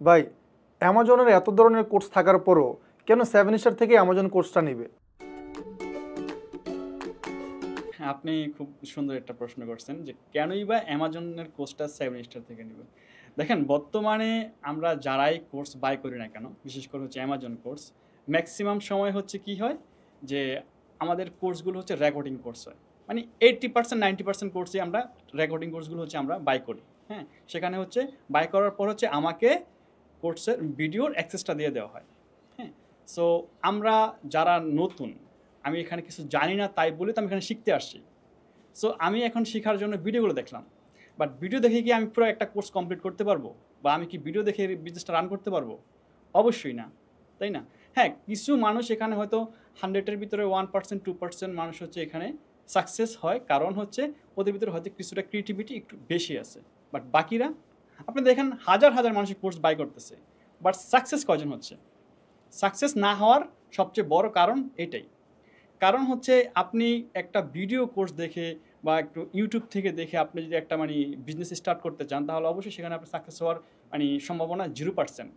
ভাই অ্যামাজনের এত ধরনের কোর্স থাকার পরও কেন সেভেন স্টার থেকে অ্যামাজন কোর্সটা নেবে? আপনি খুব সুন্দর একটা প্রশ্ন করছেন যে কেনই বা অ্যামাজনের কোর্সটা সেভেন স্টার থেকে নেবে? দেখেন, বর্তমানে আমরা যারাই কোর্স বাই করি না কেন, বিশেষ করে হচ্ছে অ্যামাজন কোর্স ম্যাক্সিমাম সময় হচ্ছে কি হয়? যে আমাদের কোর্সগুলো হচ্ছে রেকর্ডিং কোর্স হয়। মানে এইট্টি পার্সেন্ট নাইনটি পার্সেন্ট কোর্সে আমরা রেকর্ডিং কোর্সগুলো হচ্ছে আমরা বাই করি হ্যাঁ? সেখানে হচ্ছে বাই করার পর হচ্ছে আমাকে কোর্সের ভিডিওর অ্যাক্সেসটা দিয়ে দেওয়া হয়। হ্যাঁ সো আমরা যারা নতুন, আমি এখানে কিছু জানি না তাই বলে তো আমি এখানে শিখতে আসছি। সো আমি এখন শেখার জন্য ভিডিওগুলো দেখলাম। বাট ভিডিও দেখে কি আমি পুরো একটা কোর্স কমপ্লিট করতে পারব? বা আমি কি ভিডিও দেখে বিজনেসটা রান করতে পারব? অবশ্যই না, তাই না? হ্যাঁ কিছু মানুষ এখানে হয়তো হান্ড্রেডের ভিতরে ওয়ান পার্সেন্ট টু পার্সেন্ট মানুষ হচ্ছে এখানে সাকসেস হয়। কারণ হচ্ছে ওদের ভিতরে হয়তো কিছুটা ক্রিয়েটিভিটি একটু বেশি আছে। বাট বাকিরা আপনি দেখেন হাজার হাজার মানুষের কোর্স বাই করতেছে বাট সাকসেস কজন হচ্ছে? সাকসেস না হওয়ার সবচেয়ে বড় কারণ এটাই। কারণ হচ্ছে আপনি একটা ভিডিও কোর্স দেখে বা একটু ইউটিউব থেকে দেখে আপনি যদি একটা মানে বিজনেস স্টার্ট করতে চান, তাহলে অবশ্যই সেখানে আপনি সাকসেস হওয়ার মানে সম্ভাবনা জিরো পার্সেন্ট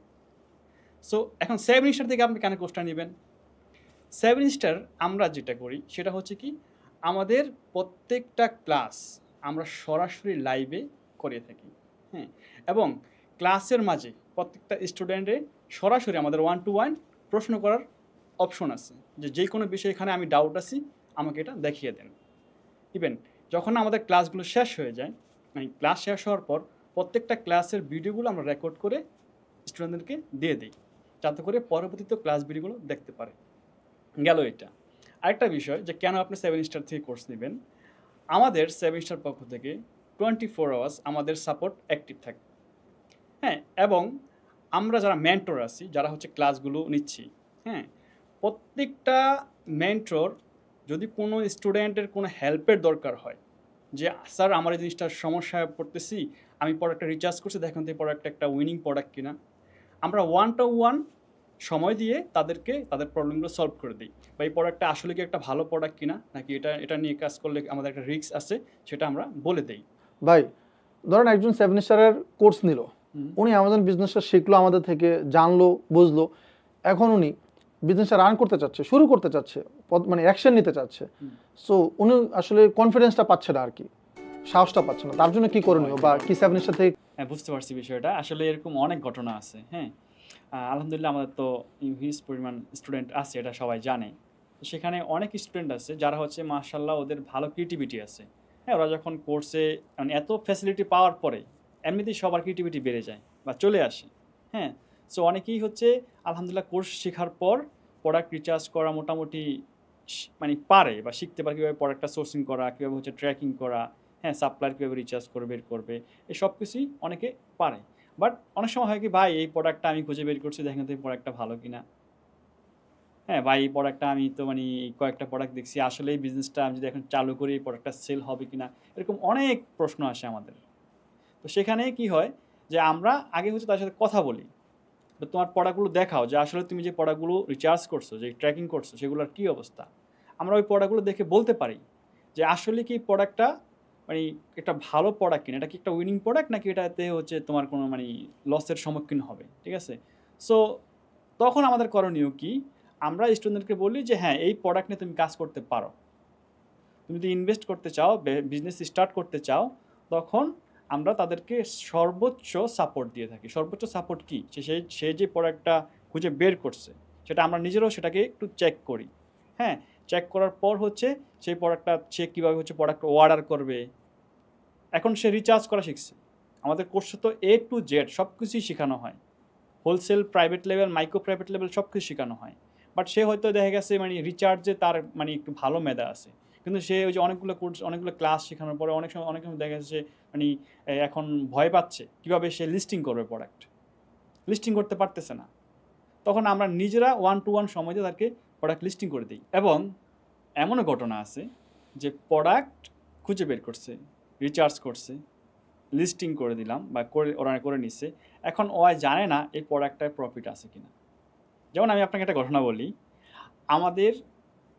সো এখন সেভেন স্টার থেকে আপনি কেন কোর্সটা নেবেন? সেভেন স্টার আমরা যেটা করি, সেটা হচ্ছে কি, আমাদের প্রত্যেকটা ক্লাস আমরা সরাসরি লাইভে করে থাকি। হ্যাঁ এবং ক্লাসের মাঝে প্রত্যেকটা স্টুডেন্টে সরাসরি আমাদের ওয়ান টু ওয়ান প্রশ্ন করার অপশন আছে যে যে কোনো বিষয়ে এখানে আমি ডাউট আছি, আমাকে এটা দেখিয়ে দেন। ইভেন যখন আমাদের ক্লাসগুলো শেষ হয়ে যায় মানে ক্লাস শেষ হওয়ার পর প্রত্যেকটা ক্লাসের ভিডিওগুলো আমরা রেকর্ড করে স্টুডেন্টদেরকে দিয়ে দিই, যাতে করে পরবর্তীতে ক্লাস ভিডিওগুলো দেখতে পারে। গেল এটা। আরেকটা বিষয় যে কেন আপনি সেভেন স্টার থেকে কোর্স নেবেন? আমাদের সেভেন স্টার পক্ষ থেকে টোয়েন্টি ফোর আওয়ার্স আমাদের সাপোর্ট অ্যাক্টিভ থাকে। হ্যাঁ এবং আমরা যারা মেন্টর আছি, যারা হচ্ছে ক্লাসগুলো নিচ্ছি হ্যাঁ প্রত্যেকটা মেন্টর যদি কোনো স্টুডেন্টের কোনো হেল্পের দরকার হয়, যে, স্যার, আমার এই জিনিসটার সমস্যায় পড়তেছি, আমি প্রোডাক্টটা রিচার্জ করছি, দেখেন তো প্রোডাক্টটা একটা উইনিং প্রোডাক্ট কিনা। আমরা ওয়ান টু ওয়ান সময় দিয়ে তাদেরকে, তাদের প্রবলেমগুলো সলভ করে দিই। বা এই প্রোডাক্টটা আসলে কি একটা ভালো প্রোডাক্ট কিনা, নাকি এটা এটা নিয়ে কাজ করলে আমাদের একটা রিস্ক আছে, সেটা আমরা বলে দিই। ভাই ধরেন একজন সেভেন স্টারের কোর্স নিল। উনি অ্যামাজন বিজনেসটা শিখলো আমাদের থেকে জানলো বুঝলো। এখন উনি বিজনেসটা রান করতে চাচ্ছে শুরু করতে চাচ্ছে মানে অ্যাকশন নিতে চাচ্ছে। সো উনি আসলে কনফিডেন্সটা পাচ্ছে না আর কি সাহসটা পাচ্ছে না। তার জন্য কি করণীয় বা কি সেভেন স্টার থেকে হ্যাঁ বুঝতে পারছি বিষয়টা। আসলে এরকম অনেক ঘটনা আছে হ্যাঁ। আলহামদুলিল্লাহ আমাদের তো হিউজ পরিমাণ স্টুডেন্ট আছে এটা সবাই জানে। সেখানে অনেক স্টুডেন্ট আছে যারা হচ্ছে মার্শাল্লাহ ওদের ভালো ক্রিয়েটিভিটি আছে। হ্যাঁ ওরা যখন কোর্সে মানে এত ফ্যাসিলিটি পাওয়ার পরে, এমনিতেই সবার ক্রিয়েটিভিটি বেড়ে যায় বা চলে আসে। হ্যাঁ সো অনেকেই হচ্ছে, আলহামদুলিল্লাহ কোর্স শেখার পর প্রোডাক্ট রিচার্জ করা মোটামুটি মানে পারে বা শিখতে পারে কীভাবে প্রোডাক্টটা সোর্সিং করা, কীভাবে হচ্ছে ট্র্যাকিং করা হ্যাঁ সাপ্লায়ার কীভাবে রিচার্জ করে, বের করবে, এই সব কিছুই অনেকে পারে। বাট অনেক সময় হয় কি, ভাই, এই প্রোডাক্টটা আমি খুঁজে বের করছি, দেখেন তো এই প্রোডাক্টটা ভালো কিনা। হ্যাঁ ভাই, এই প্রোডাক্টটা আমি তো মানে কয়েকটা প্রোডাক্ট দেখছি। আসলে এই বিজনেসটা আমি যদি এখন চালু করি, এই প্রোডাক্টটা সেল হবে কিনা, এরকম অনেক প্রশ্ন আসে আমাদের। তো সেখানে কি হয় যে আমরা আগে হচ্ছে তার সাথে কথা বলি। তোমার প্রোডাক্টগুলো দেখাও যে আসলে তুমি যে প্রোডাক্টগুলো রিচার্জ করছ, যে ট্র্যাকিং করছ, সেগুলোর কী অবস্থা? আমরা ওই প্রোডাক্টগুলো দেখে বলতে পারি যে আসলে কি প্রোডাক্টটা মানে একটা ভালো প্রোডাক্ট কিনা? এটা কি একটা উইনিং প্রোডাক্ট নাকি এটাতে হচ্ছে তোমার কোনো মানে লসের সম্মুখীন হবে? ঠিক আছে? সো তখন আমাদের করণীয় কি? আমরা স্টুডেন্টকে বলি যে হ্যাঁ এই প্রোডাক্ট নিয়ে তুমি কাজ করতে পারো। তুমি যদি ইনভেস্ট করতে চাও বিজনেস স্টার্ট করতে চাও, তখন আমরা তাদেরকে সর্বোচ্চ সাপোর্ট দিয়ে থাকি। সর্বোচ্চ সাপোর্ট কি? সে সেই সে যে প্রোডাক্টটা খুঁজে বের করছে, সেটা আমরা নিজেরাও সেটাকে একটু চেক করি। হ্যাঁ চেক করার পর হচ্ছে সেই প্রোডাক্টটা সে কীভাবে হচ্ছে প্রোডাক্ট অর্ডার করবে। এখন সে রিচার্জ করা শিখছে। আমাদের কোর্সে তো এ টু জেড সব কিছুই শেখানো হয়। Wholesale private level micro private level সব কিছু শেখানো হয়। বাট সে হয়তো দেখা গেছে মানে রিচার্জে তার মানে একটু ভালো মেধা আছে। কিন্তু সে ওই যে অনেকগুলো কোর্স, অনেকগুলো ক্লাস শেখানোর পরে অনেক সময় অনেক সময় দেখা যাচ্ছে মানে এখন ভয় পাচ্ছে কীভাবে সে লিস্টিং করবে প্রোডাক্ট লিস্টিং করতে পারতেছে না। তখন আমরা নিজেরা ওয়ান টু ওয়ান সময় তাকে প্রোডাক্ট লিস্টিং করে দিই। এবং এমনও ঘটনা আছে যে প্রোডাক্ট খুঁজে বের করছে রিচার্জ করছে লিস্টিং করে দিলাম বা করে, ওরা করে নিচ্ছে এখন ও আর জানে না এই প্রোডাক্টটার প্রফিট আছে কিনা। যেমন আমি আপনাকে একটা ঘটনা বলি। আমাদের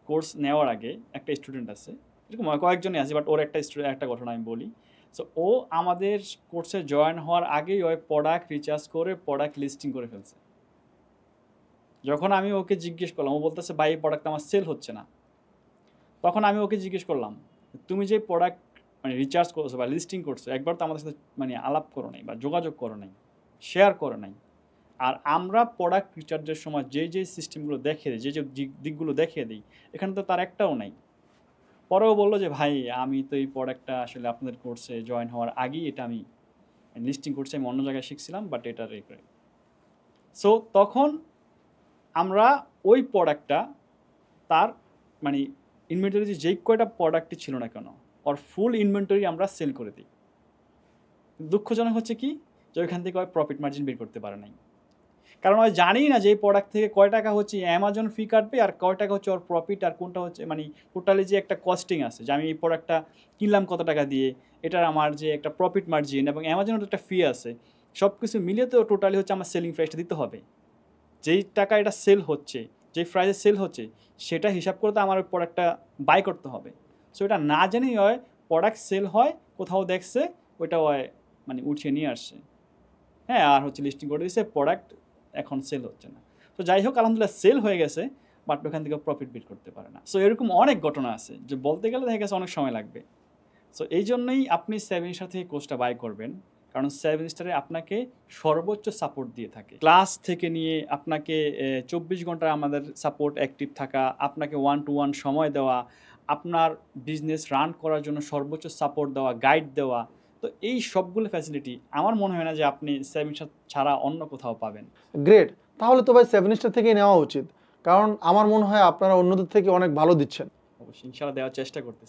কোর্স নেওয়ার আগে একটা স্টুডেন্ট আছে, এরকম কয়েকজনই আছে, বাট ওর একটা স্টুডেন্ট একটা ঘটনা আমি বলি। সো ও আমাদের কোর্সে জয়েন হওয়ার আগেই ওই প্রোডাক্ট রিচার্জ করে প্রোডাক্ট লিস্টিং করে ফেলছে। যখন আমি ওকে জিজ্ঞেস করলাম, ও বলতেছে, ভাই, এই প্রোডাক্ট আমার সেল হচ্ছে না। তখন আমি ওকে জিজ্ঞেস করলাম, তুমি যে প্রোডাক্ট মানে রিচার্জ করছ বা লিস্টিং করছ, একবার তো আমাদের সাথে মানে আলাপ করো নাই বা যোগাযোগ করো নাই শেয়ার করো নাই আর আমরা প্রোডাক্ট রিচার্জের সময় যে যে সিস্টেমগুলো দেখিয়ে দিই, যে যে দিক- দিকগুলো দেখিয়ে দিই, এখানে তো তার একটাও নাই। পরেও বলল যে, ভাই, আমি তো এই প্রোডাক্টটা আসলে আপনাদের কোর্সে জয়েন হওয়ার আগেই এটা আমি লিস্টিং করছি আমি অন্য জায়গায় শিখছিলাম বাট এটা রেখে সো তখন আমরা ওই প্রোডাক্টটা তার মানে ইনভেন্টরি যে যেই কয়টা প্রোডাক্টই ছিল না কেন, ওর ফুল ইনভেন্টরি আমরা সেল করে দিই। দুঃখজনক হচ্ছে কি, যে ওইখান থেকে প্রফিট মার্জিন বের করতে পারে নাই। কারণ ওই জানি না যে এই প্রোডাক্ট থেকে কয় টাকা হচ্ছে অ্যামাজন ফি কাটবে আর কয় টাকা হচ্ছে ওর প্রফিট আর কোনটা হচ্ছে মানে টোটালি যে একটা কস্টিং আছে, যে আমি এই প্রোডাক্টটা কিনলাম কত টাকা দিয়ে, এটার আমার যে একটা প্রফিট মার্জিন এবং অ্যামাজনের একটা ফি আছে সব কিছু মিলিয়ে তো টোটালি হচ্ছে আমার সেলিং প্রাইসটা দিতে হবে। যেই টাকা এটা সেল হচ্ছে, যেই প্রাইসে সেল হচ্ছে, সেটা হিসাব করে তো আমার ওই প্রোডাক্টটা বাই করতে হবে। সো এটা না জেনেই হয় প্রোডাক্ট সেল হয়, কোথাও দেখছে, ওইটা হয় মানে উঠিয়ে নিয়ে আসছে। হ্যাঁ আর হচ্ছে লিস্টিং করে দিয়েছে প্রোডাক্ট এখন সেল হচ্ছে না। তো যাই হোক, আলহামদুলিল্লাহ সেল হয়ে গেছে বাট ওখান থেকে প্রফিট বিট করতে পারে না। সো এরকম অনেক ঘটনা আছে, যে বলতে গেলে দেখা গেছে অনেক সময় লাগবে। সো এই জন্যই আপনি সেভেন থেকে কোর্সটা বাই করবেন, কারণ সেভেন স্টারে আপনাকে সর্বোচ্চ সাপোর্ট দিয়ে থাকে। ক্লাস থেকে নিয়ে আপনাকে চব্বিশ ঘণ্টা আমাদের সাপোর্ট অ্যাক্টিভ থাকা, আপনাকে ওয়ান টু ওয়ান সময় দেওয়া, আপনার বিজনেস রান করার জন্য সর্বোচ্চ সাপোর্ট দেওয়া গাইড দেওয়া তো এই সবগুলো ফ্যাসিলিটি আমার মনে হয় না যে আপনি সেভেন স্টার ছাড়া অন্য কোথাও পাবেন। গ্রেট তাহলে তো ভাই সেভেন স্টার থেকেই নেওয়া উচিত। কারণ আমার মনে হয় আপনারা অন্যদের থেকে অনেক ভালো দিচ্ছেন। অবশ্যই ইনশাআল্লাহ দেওয়ার চেষ্টা করতেছি।